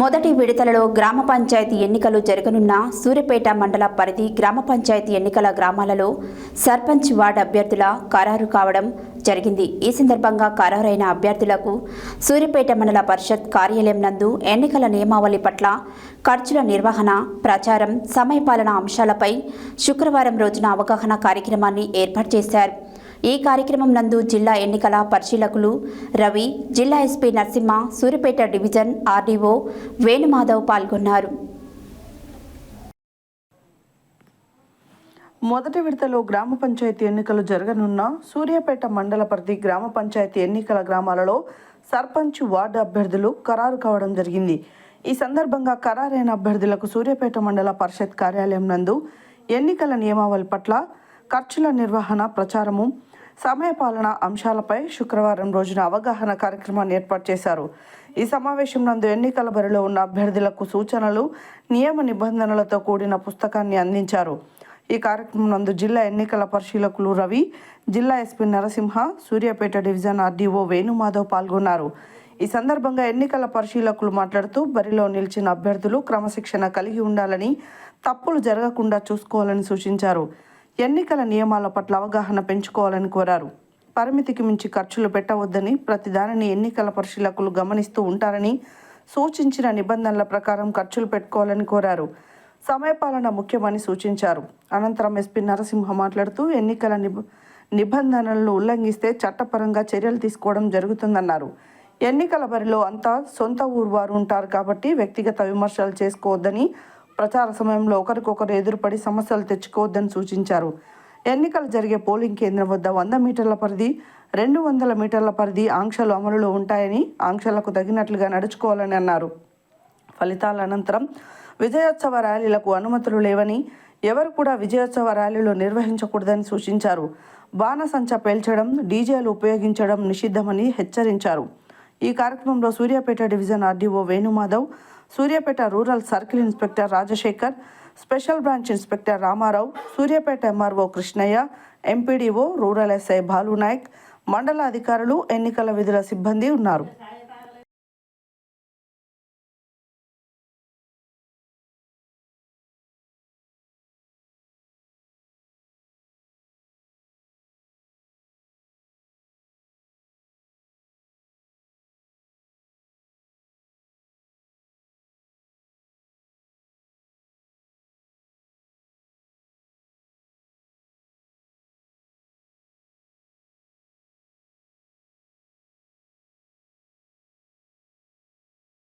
మొదటి విడతలలో గ్రామ పంచాయతీ ఎన్నికలు జరగనున్న సూర్యపేట మండల పరిధి గ్రామ పంచాయతీ ఎన్నికల గ్రామాలలో సర్పంచ్ వార్డు అభ్యర్థుల ఖరారు కావడం జరిగింది. ఈ సందర్భంగా ఖరారైన అభ్యర్థులకు సూర్యపేట మండల పరిషత్ కార్యాలయం నందు ఎన్నికల నియమావళి పట్ల ఖర్చుల నిర్వహణ ప్రచారం సమయపాలన అంశాలపై శుక్రవారం రోజున అవగాహన కార్యక్రమాన్ని ఏర్పాటు చేశారు. ఈ కార్యక్రమం నందు జిల్లా ఎన్నికల పరిశీలకులు రవి జిల్లా SP Narasimha Suryapet division RDO Venumadhav పాల్గొన్నారు. మొదటి విడతలో గ్రామ పంచాయతీ ఎన్నికలు జరగనున్న సూర్యాపేట మండల పరిధి గ్రామ పంచాయతీ ఎన్నికల గ్రామాలలో సర్పంచ్ వార్డు అభ్యర్థులు ఖరారు కావడం జరిగింది. ఈ సందర్భంగా ఖరారైన అభ్యర్థులకు సూర్యాపేట మండల పరిషత్ కార్యాలయం నందు ఎన్నికల నియమావళి పట్ల ఖర్చుల నిర్వహణ ప్రచారము సమయపాలన అంశాలపై శుక్రవారం రోజున అవగాహన కార్యక్రమాన్ని ఏర్పాటు చేశారు. ఈ సమావేశం నందు ఎన్నికల బరిలో ఉన్న అభ్యర్థులకు సూచనలు నియమ నిబంధనలతో కూడిన పుస్తకాన్ని అందించారు. ఈ కార్యక్రమం నందు జిల్లా ఎన్నికల పరిశీలకులు రవి జిల్లా SP Narasimha Suryapet division RDO Venumadhav పాల్గొన్నారు. ఈ సందర్భంగా ఎన్నికల పరిశీలకులు మాట్లాడుతూ బరిలో నిలిచిన అభ్యర్థులు క్రమశిక్షణ కలిగి ఉండాలని తప్పులు జరగకుండా చూసుకోవాలని సూచించారు. ఎన్నికల నియమాల పట్ల అవగాహన పెంచుకోవాలని కోరారు. పరిమితికి మించి ఖర్చులు పెట్టవద్దని ప్రతిదానిని ఎన్నికల పరిశీలకులు గమనిస్తూ ఉంటారని సూచించిన నిబంధనల ప్రకారం ఖర్చులు పెట్టుకోవాలని కోరారు. సమయపాలన ముఖ్యమని సూచించారు. అనంతరం ఎస్పీ నరసింహ మాట్లాడుతూ ఎన్నికల నిబ నిబంధనలను ఉల్లంఘిస్తే చట్టపరంగా చర్యలు తీసుకోవడం జరుగుతుందన్నారు. ఎన్నికల బరిలో అంతా సొంత ఊరు వారు ఉంటారు కాబట్టి వ్యక్తిగత విమర్శలు చేసుకోవద్దని ప్రచార సమయంలో ఒకరికొకరు ఎదురుపడి సమస్యలు తెచ్చుకోవద్దని సూచించారు. ఎన్నికలు జరిగే పోలింగ్ కేంద్రం వద్ద వంద మీటర్ల పరిధి రెండు వందల మీటర్ల పరిధి ఆంక్షలు అమలులో ఉంటాయని ఆంక్షలకు తగినట్లుగా నడుచుకోవాలని అన్నారు. ఫలితాల అనంతరం విజయోత్సవ ర్యాలీలకు అనుమతులు లేవని ఎవరు కూడా విజయోత్సవ ర్యాలీలు నిర్వహించకూడదని సూచించారు. బాణసంచ పేల్చడం డీజేలు ఉపయోగించడం నిషిద్ధమని హెచ్చరించారు. ఈ కార్యక్రమంలో Suryapet division RDO Venumadhav Suryapet rural circle inspector Rajashekar special branch inspector Ramarao Suryapet MRO Krishnaiah MPDO rural SI Bhalunayak మండల అధికారులు ఎన్నికల విధుల సిబ్బంది ఉన్నారు.